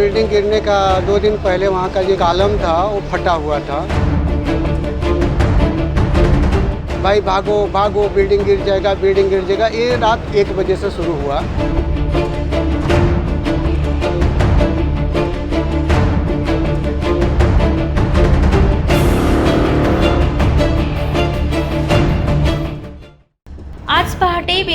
Building गिरने का दो दिन पहले वहाँ का जो कालम था, वो फटा हुआ था। भाई भागो भागो बिल्डिंग गिर जाएगा बिल्डिंग गिर जाएगा। ये रात एक बजे से शुरू हुआ।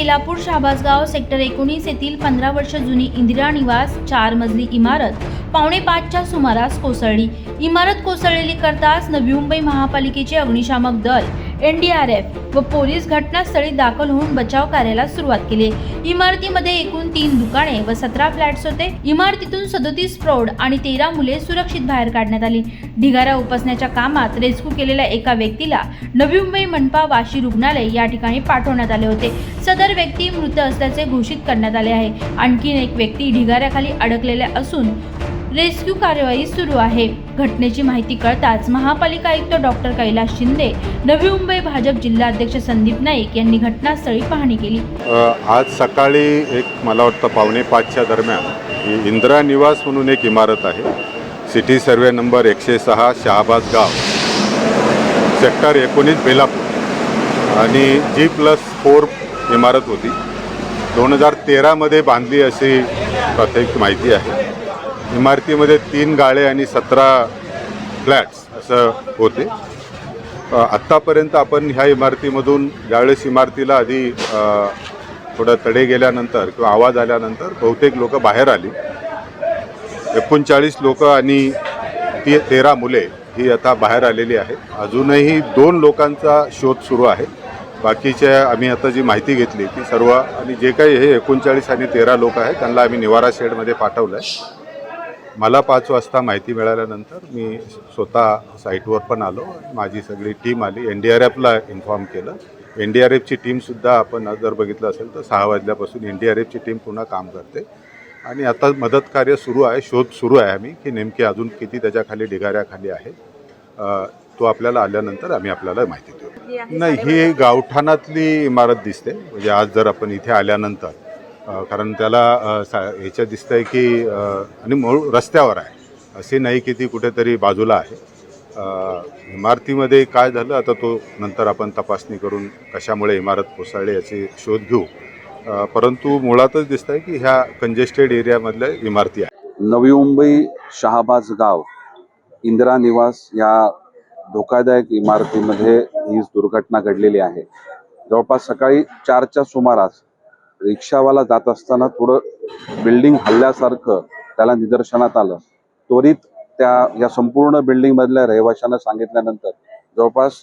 बेलापूर शाबासगाव सेक्टर एकोणीस येथील पंधरा वर्ष जुनी इंदिरा निवास चार मजली इमारत पावणे पाचच्या सुमारास कोसळली. इमारत कोसळलेली करताच नवी मुंबई महापालिकेचे अग्निशामक दल एन डी आर एफ व पोलीस घटनास्थळी दाखल होऊन बचाव कार्याला सुरुवात केली. इमारतीमध्ये एकूण तीन दुकाने व सतरा फ्लॅट्स होते. इमारतीतून सदोतीस प्रौढ आणि तेरा मुले सुरक्षित बाहेर काढण्यात आली. ढिगारा उपसण्याच्या कामात रेस्क्यू केलेल्या एका व्यक्तीला नवी मुंबई मनपा वाशी रुग्णालय या ठिकाणी पाठवण्यात आले होते. सदर व्यक्ती मृत असल्याचे घोषित करण्यात आले आहे. आणखीन एक व्यक्ती ढिगाऱ्याखाली अडकलेल्या असून रेस्क्यू कार्यवाही सुरू आहे. घटनेची माहिती कळताच महापालिका आयुक्त डॉक्टर कैलास शिंदे नवी मुंबई भाजप जिल्हाध्यक्ष संदीप नाईक यांनी घटनास्थळी पाहणी केली. आज सकाळी एक मला वाटतं पावणे पाचच्या दरम्यान इंदिरा निवास म्हणून एक इमारत आहे. सिटी सर्वे नंबर एकशे सहा शहाबाद गाव सेक्टर एकोणीस बेलापूर. आणि जी प्लस फोर इमारत होती. दोन हजार तेरामध्ये बांधली अशी प्राथमिक माहिती आहे. इमारतीमध्ये तीन गाळे आणि सतरा फ्लॅट्स असं होते. आत्तापर्यंत आपण ह्या इमारतीमधून ज्यावेळेस इमारतीला आधी थोडं तडे गेल्यानंतर किंवा आवाज आल्यानंतर बहुतेक लोक बाहेर आली. एकोणचाळीस लोक आणि ती तेरा मुले ही आता बाहेर आलेली आहेत. अजूनही दोन लोकांचा शोध सुरू आहे. बाकीच्या आम्ही आता जी माहिती घेतली ती सर्व आणि जे काही हे एकोणचाळीस आणि तेरा लोक आहेत त्यांना आम्ही निवारा शेडमध्ये पाठवलं आहे मला पाच वाजता माहिती मिळाल्यानंतर मी स्वतः साईटवर पण आलो. माझी सगळी टीम आली. एन डी आर एफला इन्फॉर्म केलं. एन डी आर एफची टीमसुद्धा आपण जर बघितलं असेल तर सहा वाजल्यापासून एन डी आर एफची टीम पुन्हा काम करते. आणि आता मदत कार्य सुरू आहे शोध सुरू आहे आम्ही की नेमके अजून किती त्याच्याखाली ढिगाऱ्याखाली आहे. तो आपल्याला आल्यानंतर आम्ही आपल्याला माहिती देऊ. नाही ही गावठाणातली इमारत दिसते. म्हणजे आज जर आपण इथे आल्यानंतर कारण त्याला सा ह्याच्यात दिसतंय की आणि मूळ रस्त्यावर आहे. असे नाही की ती कुठेतरी बाजूला आहे. इमारतीमध्ये काय झालं आता तो नंतर आपण तपासणी करून कशामुळे इमारत कोसळली याची शोध घेऊ. परंतु मुळातच दिसतंय की ह्या कंजेस्टेड एरियामधल्या इमारती आहेत. नवी मुंबई शहाबाज गाव इंदिरा निवास या धोकादायक इमारतीमध्ये ही दुर्घटना घडलेली आहे. जवळपास सकाळी चारच्या सुमारास रिक्षावाला जात असताना थोडं बिल्डिंग हल्ल्यासारखं त्याला निदर्शनात आलं. त्वरित त्या या संपूर्ण बिल्डिंगमधल्या रहिवाशांना सांगितल्यानंतर जवळपास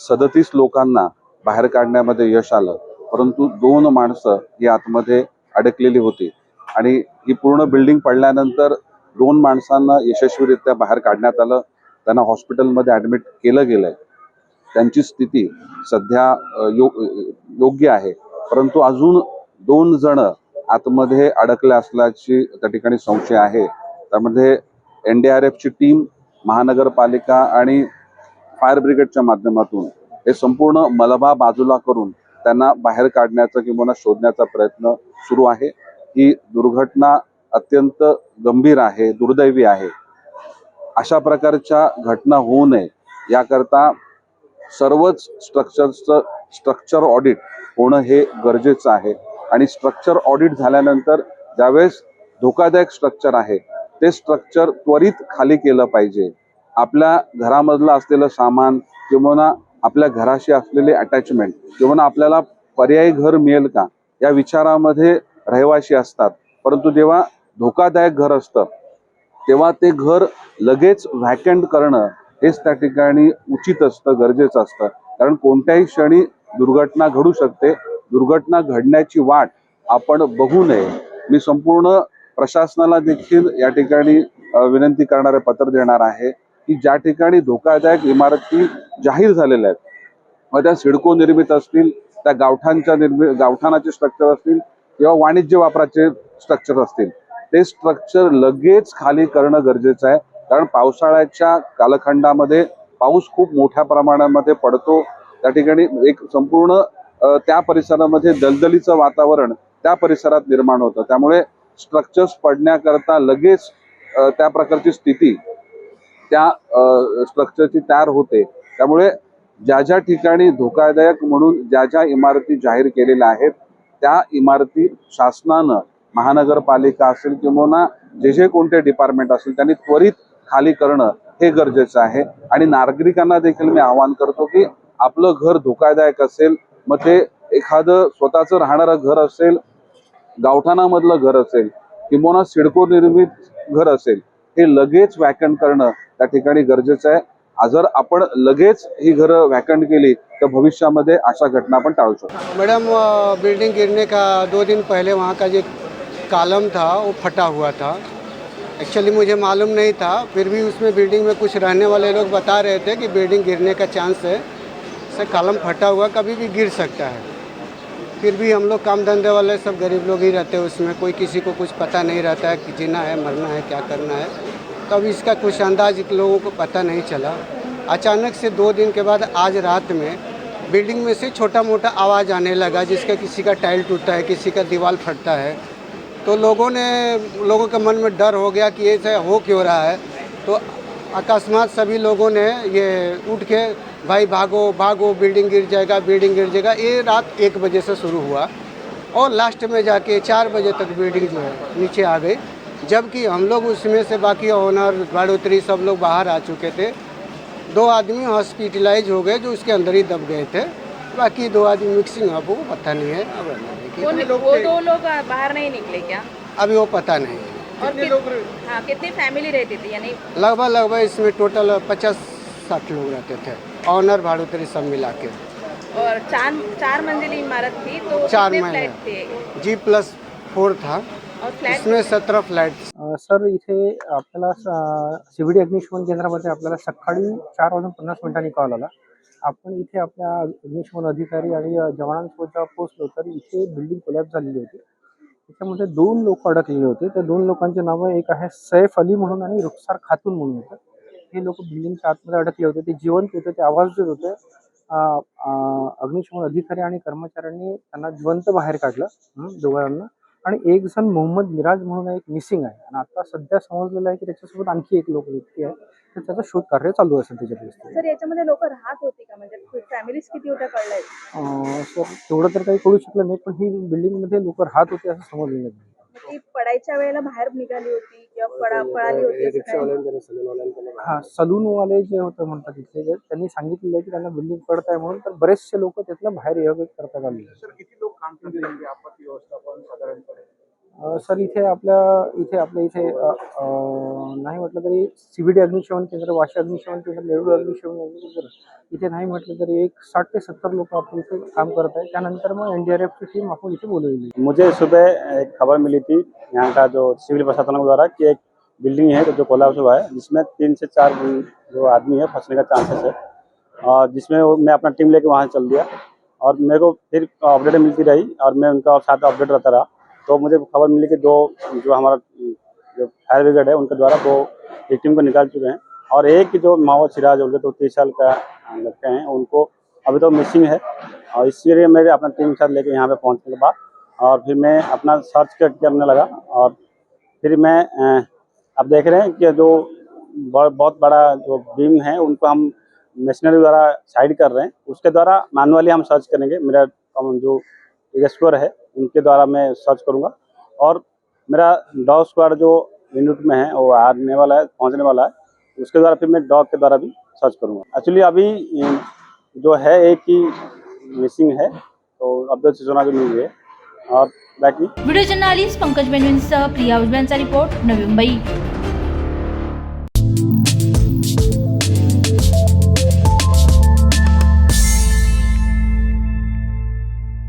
सदतीस लोकांना बाहेर काढण्यामध्ये यश आलं. परंतु दोन माणसं ही आतमध्ये अडकलेली होती. आणि ही पूर्ण बिल्डिंग पडल्यानंतर दोन माणसांना यशस्वीरित्या बाहेर काढण्यात आलं. त्यांना हॉस्पिटलमध्ये ॲडमिट केलं गेलंय. त्यांची स्थिती सध्या यो योग्य आहे. परंतु अजून दोन जण आतमध्ये अडकले असल्याची त्या ठिकाणी संशय आहे. त्यामध्ये एन डी आर एफची टीम महानगरपालिका आणि फायर ब्रिगेडच्या माध्यमातून हे संपूर्ण मलबा बाजूला करून त्यांना बाहेर काढण्याचा किंवा शोधण्याचा प्रयत्न सुरू आहे. ही दुर्घटना अत्यंत गंभीर आहे दुर्दैवी आहे. अशा प्रकारच्या घटना होऊ नये याकरता सर्वच स्ट्रक्चरचं स्ट्रक्चर ऑडिट होणं हे गरजेचं आहे. आणि स्ट्रक्चर ऑडिट झाल्यानंतर ज्यावेळेस धोकादायक स्ट्रक्चर आहे ते स्ट्रक्चर त्वरित खाली केलं पाहिजे. आपल्या घरामधलं असलेलं सामान किंवा आपल्या घराशी असलेले अटॅचमेंट किंवा आपल्याला पर्यायी घर मिळेल का या विचारामध्ये रहिवाशी असतात. परंतु जेव्हा धोकादायक घर असतं तेव्हा ते घर लगेच व्हॅकंट करणं हेच त्या ठिकाणी उचित असतं गरजेचं असतं. कारण कोणत्याही क्षणी दुर्घटना घडू शकते दुर्घटना घडण्याची वाट आपण बघू नये. मी संपूर्ण प्रशासनाला देखील या ठिकाणी विनंती करणारे पत्र देणार आहे की ज्या ठिकाणी धोकादायक इमारती जाहीर झालेल्या आहेत मग त्या सिडको निर्मित असतील त्या गावठांच्या निर्मित गावठाणाचे स्ट्रक्चर असतील किंवा वाणिज्य वापराचे स्ट्रक्चर असतील ते स्ट्रक्चर लगेच खाली करणं गरजेचं आहे. कारण पावसाळ्याच्या कालखंडामध्ये पाऊस खूप मोठ्या प्रमाणामध्ये पडतो. त्या ठिकाणी एक संपूर्ण त्या परिसरामध्ये दलदलीचं वातावरण त्या परिसरात निर्माण होतं. त्यामुळे स्ट्रक्चर्स पडण्याकरता लगेच त्या प्रकारची स्थिती त्या स्ट्रक्चरची तयार होते. त्यामुळे ज्या ज्या ठिकाणी धोकादायक म्हणून ज्या ज्या इमारती जाहीर केलेल्या आहेत त्या इमारती शासनानं महानगरपालिका असेल किंवा जे जे कोणते डिपार्टमेंट असेल त्यांनी त्वरित खाली करणं हे गरजेचं आहे. आणि नागरिकांना देखील मी आवाहन करतो की आपलं घर धोकादायक असेल मग ते एखादं स्वतःचं राहणारं घर असेल गावठाणामधलं घर असेल किंवा सिडको निर्मित घर असेल हे लगेच वॅकंट करणं त्या ठिकाणी गरजेचं आहे. जर आपण लगेच ही घरं वॅकंट केली तर भविष्यामध्ये अशा घटना आपण टाळू शकतो. मैडम बिल्डिंग गिरने का दो दिन पहले वहाँ का जो कालम था वो फटा हुआ था। एक्चुअली मुझे मालूम नहीं था फिर भी उसमें बिल्डिंग में कुछ रहने वाले लोग बता रहे थे कि बिल्डिंग गिरने का चांस है। से कालम फटा हुआ कभी भी गिर सकता है। फिर भी हम लोग काम धंधे वाले सब गरीब लोग ही रहते हैं उसमें। कोई किसी को कुछ पता नहीं रहता है कि जीना है, मरना है, क्या करना है। तो अब इसका कुछ अंदाज लोगों को पता नहीं चला। अचानक से दो दिन के बाद आज रात में बिल्डिंग में से छोटा मोटा आवाज़ आने लगा जिसका किसी का टाइल टूटता है, किसी का दीवार फटता है। तो लोगों ने, लोगों के मन में डर हो गया कि ये हो क्यों रहा है। तो अकस्मात सभी लोगों ने ये उठ के भाई भागो भागो बिल्डिंग गिर जाएगा बिल्डिंग गिर जाएगा। ये रात एक बजे से शुरू हुआ और लास्ट में जाके चार बजे तक बिल्डिंग जो है नीचे आ गई। जबकि हम लोग उसमें से बाकी ओनर बढ़ोतरी सब लोग बाहर आ चुके थे। दो आदमी हॉस्पिटलाइज हो गए जो उसके अंदर ही दब गए थे। बाकी दो आदमी मिक्सिंग अब वो पता नहीं है। अब वो वो दो लोग बाहर नहीं निकले क्या? अभी वो पता नहीं है। और कित, हाँ कितनी फैमिली रहती थी यानी लगभग लगभग इसमें टोटल पचास साठ लोग रहते थे। ऑनर भाड़ोतरी सब मिला के और चार चार मंजिली इमारत थी तो चार थे? जी प्लस फोर था. इसमें सतरह फ्लॅट. सर इथे आपल्याला सी बी डी अग्निशमन केंद्रामध्ये आपल्याला सकाळी चार वाजून पन्नास मिनिटांनी कॉल आला. आपण इथे आपल्या अग्निशमन अधिकारी आणि जवानांसोबत जेव्हा पोहोचलो तर इथे बिल्डिंग कोलॅप्स झालेली होती. त्याच्यामध्ये दोन लोक अडकलेले होते. त्या दोन लोकांचे नावं एक आहे सैफ अली म्हणून आणि रुखसार खातून म्हणून होतं. हे लोक बिल्डिंगच्या आतमध्ये अडकले होते. ते जिवंत होते ते आवाज देत होते अग्निशमन अधिकारी आणि कर्मचाऱ्यांनी त्यांना जिवंत बाहेर काढलं दोघांना. आणि एक जण मोहम्मद मिराज म्हणून एक मिसिंग आहे. आणि आता सध्या समजलेलं आहे की त्याच्यासोबत आणखी एक लोक व्यक्ती आहे. तर त्याचं शोध कार्य चालू असेल त्याच्या सर याच्यामध्ये लोक राहत होते का? म्हणजे फॅमिलीज किती होत्या कळलंय? सर तेवढं तर काही कळू शकलं नाही पण ही बिल्डिंगमध्ये लोक राहत होते असं समजलेलं नाही. ती पडायच्या वेळेला बाहेर निघाली होती किंवा पडा पळाली होती असं काय? हा सलून वाले जे होते म्हणतात तिथले जे त्यांनी सांगितलेलं आहे की त्यांना बिल्डिंग पडत आहे म्हणून तर बरेचसे लोक त्यातलं बाहेर एव्हॅक्युएट करता आले अं, सर, इथे आपल्या इथे आपल्या इथे नाही म्हटलं तरी सीबीडी अग्निशमन केंद्र, वाशी अग्निशमन केंद्र, नेरूळ अग्निशमन केंद्र इथे नाही म्हटलं तरी एक साठ ते सत्तर लोक आपण इथे काम करत आहे त्यानंतर मग एनडीआरएफची टीम आपण इथे बोलवली मुझे सुबह एक खबर मिली थी, यहाँ का जो सिविल प्रशासन द्वारा, कि एक बिल्डिंग है, जो कोलाप्स हुआ है, जिसमें तीन से चार जो आदमी है, फंसने का चांसेस है। और जिसमें मैं अपना टीम लेके वहाँ चल दिया और मेरे को फिर अपडेट मिलती रही और मैं उनका साथ अपडेट रहता रहा। तो मुझे खबर मिली कि दो जो हमारा, जो फायर ब्रिगेड है, उनके द्वारा दो विक्टिम को निकाल चुके हैं। और एक जो मोहम्मद सिराज उनके तो तीस साल का लड़के हैं, उनको अभी तो मिसिंग है। और इसलिए मेरे अपना टीम के साथ लेके यहाँ पे पहुँचने के बाद, और फिर मैं अपना सर्च कर- करने लगा। और फिर मैं अब देख रहे हैं कि जो बहुत बड़ा जो बीम है, उनको हम मशीनरी द्वारा साइड कर रहे हैं। उसके द्वारा मैनुअली हम सर्च करेंगे। मेरा जो स्क्वायर है, उनके द्वारा मैं सर्च करूँगा। और मेरा डॉग स्क्वाड जो यूनिट में है, वो आने वाला है, पहुँचने वाला है, उसके द्वारा फिर मैं डॉग के द्वारा भी सर्च करूँगा। एक्चुअली अभी जो है एक ही मिसिंग है तो अब सूचना भी मिली है और बाकी व्हिडिओ जर्नालिस्ट पंकज बेनविनसह प्रिया उजव्यांचा रिपोर्ट, नवी मुंबई।